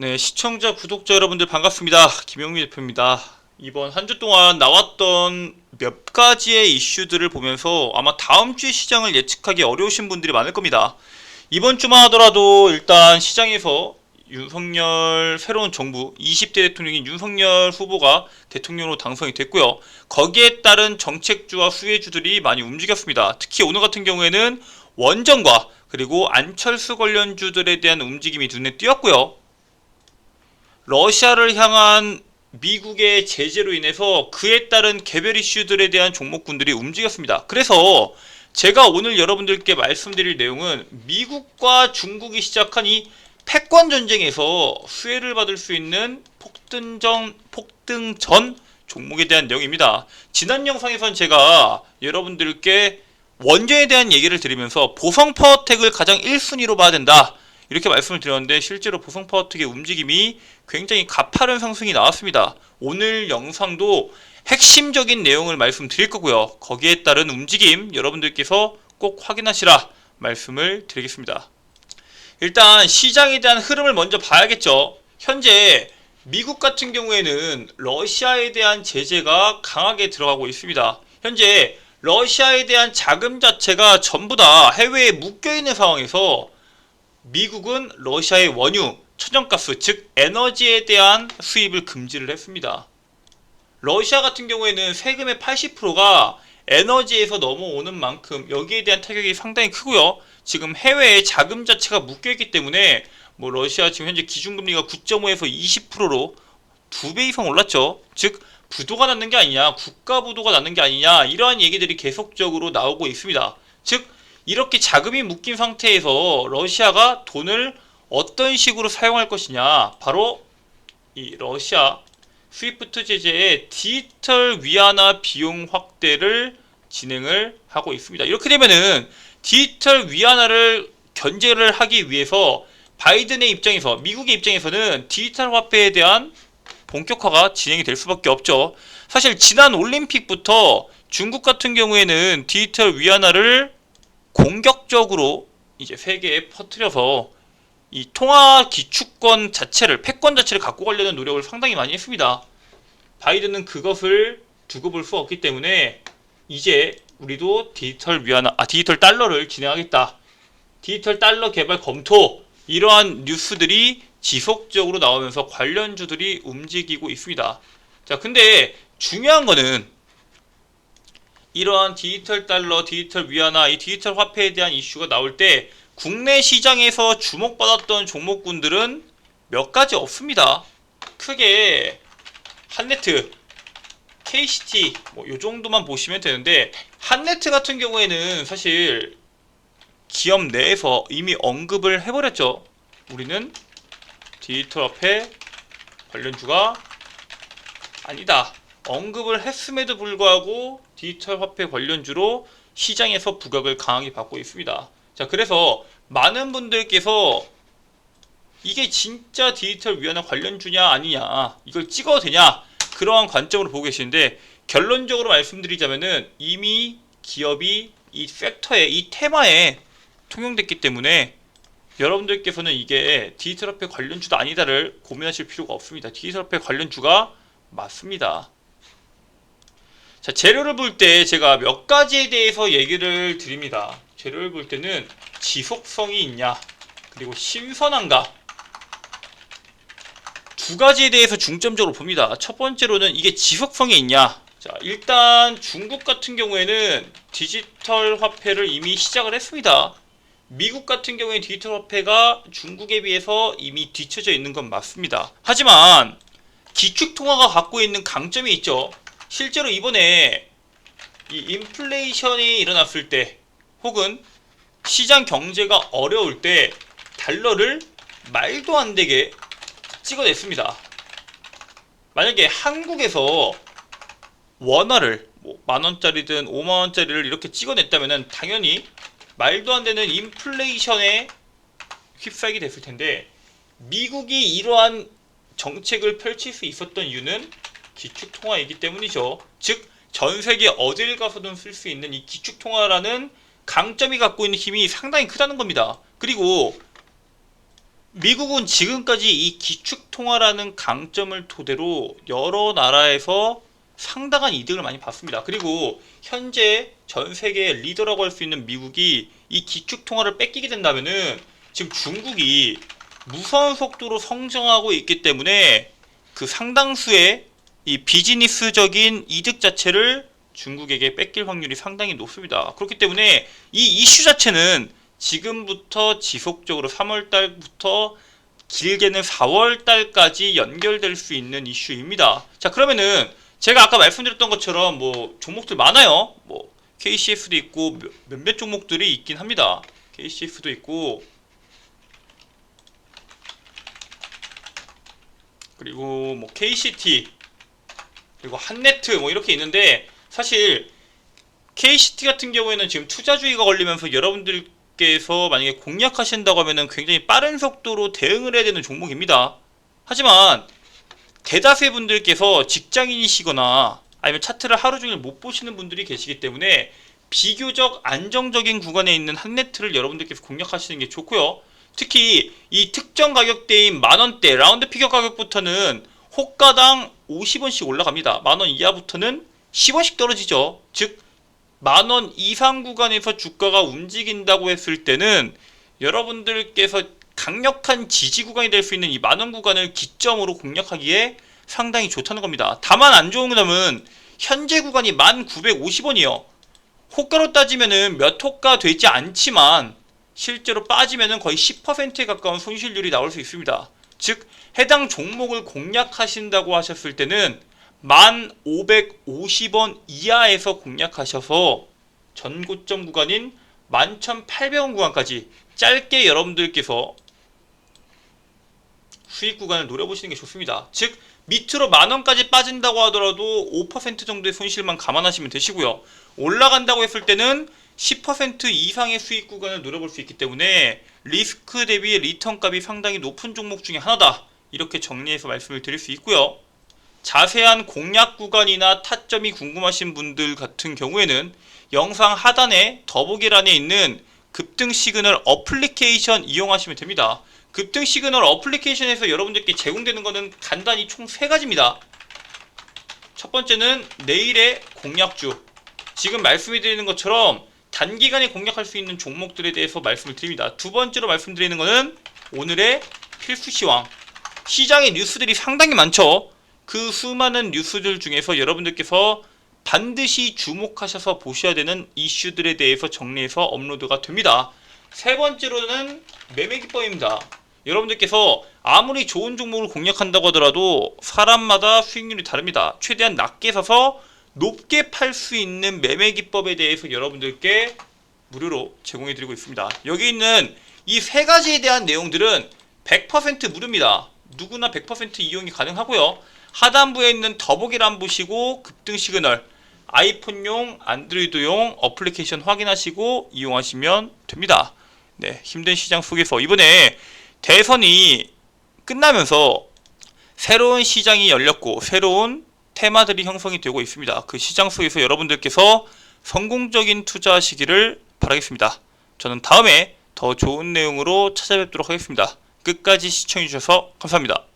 네, 시청자, 구독자 여러분들 반갑습니다. 김영미 대표입니다. 이번 한 주 동안 나왔던 몇 가지의 이슈들을 보면서 아마 다음 주의 시장을 예측하기 어려우신 분들이 많을 겁니다. 이번 주만 하더라도 일단 시장에서 윤석열 새로운 정부 20대 대통령인 윤석열 후보가 대통령으로 당선이 됐고요. 거기에 따른 정책주와 수혜주들이 많이 움직였습니다. 특히 오늘 같은 경우에는 원전과 그리고 안철수 관련주들에 대한 움직임이 눈에 띄었고요. 러시아를 향한 미국의 제재로 인해서 그에 따른 개별 이슈들에 대한 종목군들이 움직였습니다. 그래서 제가 오늘 여러분들께 말씀드릴 내용은 미국과 중국이 시작한 이 패권 전쟁에서 수혜를 받을 수 있는 폭등전 폭등 전 종목에 대한 내용입니다. 지난 영상에선 제가 여러분들께 원전에 대한 얘기를 드리면서 보성 파워텍을 가장 1순위로 봐야 된다. 이렇게 말씀을 드렸는데 실제로 보성 파워텍의 움직임이 굉장히 가파른 상승이 나왔습니다. 오늘 영상도 핵심적인 내용을 말씀드릴 거고요. 거기에 따른 움직임 여러분들께서 꼭 확인하시라 말씀을 드리겠습니다. 일단 시장에 대한 흐름을 먼저 봐야겠죠. 현재 미국 같은 경우에는 러시아에 대한 제재가 강하게 들어가고 있습니다. 현재 러시아에 대한 자금 자체가 전부 다 해외에 묶여 있는 상황에서 미국은 러시아의 원유, 천연가스, 즉 에너지에 대한 수입을 금지를 했습니다. 러시아 같은 경우에는 세금의 80%가 에너지에서 넘어오는 만큼 여기에 대한 타격이 상당히 크고요. 지금 해외에 자금 자체가 묶여 있기 때문에 뭐 러시아 지금 현재 기준금리가 9.5에서 20%로 두 배 이상 올랐죠. 즉 부도가 났는 게 아니냐, 국가 부도가 났는 게 아니냐 이러한 얘기들이 계속적으로 나오고 있습니다. 즉 이렇게 자금이 묶인 상태에서 러시아가 돈을 어떤 식으로 사용할 것이냐 바로 이 러시아 스위프트 제재의 디지털 위안화 비용 확대를 진행을 하고 있습니다. 이렇게 되면은 디지털 위안화를 견제를 하기 위해서 바이든의 입장에서 미국의 입장에서는 디지털 화폐에 대한 본격화가 진행이 될 수밖에 없죠. 사실 지난 올림픽부터 중국 같은 경우에는 디지털 위안화를 공격적으로 이제 세계에 퍼뜨려서 이 통화 기축권 자체를 패권 자체를 갖고 가려는 노력을 상당히 많이 했습니다. 바이든은 그것을 두고 볼 수 없기 때문에 이제 우리도 디지털 위안화 아 디지털 달러를 진행하겠다. 디지털 달러 개발 검토 이러한 뉴스들이 지속적으로 나오면서 관련주들이 움직이고 있습니다. 자, 근데 중요한 거는 이러한 디지털 달러, 디지털 위안화, 이 디지털 화폐에 대한 이슈가 나올 때 국내 시장에서 주목받았던 종목군들은 몇 가지 없습니다. 크게 한네트, KCT 뭐 요 정도만 보시면 되는데 한네트 같은 경우에는 사실 기업 내에서 이미 언급을 해버렸죠. 우리는 디지털 화폐 관련주가 아니다. 언급을 했음에도 불구하고 디지털 화폐 관련주로 시장에서 부각을 강하게 받고 있습니다. 자, 그래서 많은 분들께서 이게 진짜 디지털 위안화 관련주냐 아니냐 이걸 찍어도 되냐 그러한 관점으로 보고 계시는데 결론적으로 말씀드리자면은 이미 기업이 이 팩터에 이 테마에 통용됐기 때문에 여러분들께서는 이게 디지털 화폐 관련주도 아니다를 고민하실 필요가 없습니다. 디지털 화폐 관련주가 맞습니다. 자, 재료를 볼 때 제가 몇 가지에 대해서 얘기를 드립니다. 재료를 볼 때는 지속성이 있냐, 그리고 신선한가, 두 가지에 대해서 중점적으로 봅니다. 첫 번째로는 이게 지속성이 있냐. 자, 일단 중국 같은 경우에는 디지털 화폐를 이미 시작을 했습니다. 미국 같은 경우에 디지털 화폐가 중국에 비해서 이미 뒤쳐져 있는 건 맞습니다. 하지만 기축 통화가 갖고 있는 강점이 있죠. 실제로 이번에 이 인플레이션이 일어났을 때 혹은 시장 경제가 어려울 때 달러를 말도 안 되게 찍어냈습니다. 만약에 한국에서 원화를 뭐 만 원짜리든 5만 원짜리를 이렇게 찍어냈다면은 당연히 말도 안 되는 인플레이션에 휩싸이게 됐을 텐데 미국이 이러한 정책을 펼칠 수 있었던 이유는 기축 통화이기 때문이죠. 즉 전 세계 어딜 가서든 쓸 수 있는 이 기축 통화라는 강점이 갖고 있는 힘이 상당히 크다는 겁니다. 그리고 미국은 지금까지 이 기축 통화라는 강점을 토대로 여러 나라에서 상당한 이득을 많이 봤습니다. 그리고 현재 전 세계 리더라고 할 수 있는 미국이 이 기축 통화를 뺏기게 된다면은 지금 중국이 무서운 속도로 성장하고 있기 때문에 그 상당수의 이 비즈니스적인 이득 자체를 중국에게 뺏길 확률이 상당히 높습니다. 그렇기 때문에 이 이슈 자체는 지금부터 지속적으로 3월 달부터 길게는 4월 달까지 연결될 수 있는 이슈입니다. 자, 그러면은 제가 아까 말씀드렸던 것처럼 뭐 종목들 많아요. 뭐 KCS도 있고 몇- 몇몇 종목들이 있긴 합니다. KCS도 있고 그리고 뭐 KCT 그리고 한네트 뭐 이렇게 있는데 사실 KCT 같은 경우에는 지금 투자주의가 걸리면서 여러분들께서 만약에 공략하신다고 하면은 굉장히 빠른 속도로 대응을 해야 되는 종목입니다. 하지만 대다수의 분들께서 직장인이시거나 아니면 차트를 하루 종일 못 보시는 분들이 계시기 때문에 비교적 안정적인 구간에 있는 한네트를 여러분들께서 공략하시는 게 좋고요. 특히 이 특정 가격대인 만원대 라운드 피겨 가격부터는 호가당 50원씩 올라갑니다. 만원 이하부터는 10원씩 떨어지죠. 즉 만원 이상 구간에서 주가가 움직인다고 했을 때는 여러분들께서 강력한 지지 구간이 될 수 있는 이 만원 구간을 기점으로 공략하기에 상당히 좋다는 겁니다. 다만 안 좋은 점은 현재 구간이 1950원이요. 호가로 따지면은 몇 호가 되지 않지만 실제로 빠지면은 거의 10%에 가까운 손실률이 나올 수 있습니다. 즉 해당 종목을 공략하신다고 하셨을 때는 1,550원 이하에서 공략하셔서 전고점 구간인 11,800원 구간까지 짧게 여러분들께서 수익 구간을 노려보시는 게 좋습니다. 즉 밑으로 만 원까지 빠진다고 하더라도 5% 정도의 손실만 감안하시면 되시고요. 올라간다고 했을 때는 10% 이상의 수익 구간을 노려볼 수 있기 때문에 리스크 대비 리턴 값이 상당히 높은 종목 중에 하나다. 이렇게 정리해서 말씀을 드릴 수 있고요. 자세한 공략 구간이나 타점이 궁금하신 분들 같은 경우에는 영상 하단에 더보기란에 있는 급등 시그널 어플리케이션 이용하시면 됩니다. 급등 시그널 어플리케이션에서 여러분들께 제공되는 것은 간단히 총세 가지입니다. 첫 번째는 내일의 공략주. 지금 말씀해 드리는 것처럼 단기간에 공략할 수 있는 종목들에 대해서 말씀을 드립니다. 두 번째로 말씀드리는 것은 오늘의 필수 시황. 시장의 뉴스들이 상당히 많죠. 그 수많은 뉴스들 중에서 여러분들께서 반드시 주목하셔서 보셔야 되는 이슈들에 대해서 정리해서 업로드가 됩니다. 세 번째로는 매매 기법입니다. 여러분들께서 아무리 좋은 종목을 공략한다고 하더라도 사람마다 수익률이 다릅니다. 최대한 낮게 사서 높게 팔 수 있는 매매 기법에 대해서 여러분들께 무료로 제공해 드리고 있습니다. 여기 있는 이 세 가지에 대한 내용들은 100% 무료입니다. 누구나 100% 이용이 가능하고요. 하단부에 있는 더보기란 보시고 급등 시그널 아이폰용, 안드로이드용 어플리케이션 확인하시고 이용하시면 됩니다. 네, 힘든 시장 속에서 이번에 대선이 끝나면서 새로운 시장이 열렸고 새로운 테마들이 형성이 되고 있습니다. 그 시장 속에서 여러분들께서 성공적인 투자하시기를 바라겠습니다. 저는 다음에 더 좋은 내용으로 찾아뵙도록 하겠습니다. 끝까지 시청해주셔서 감사합니다.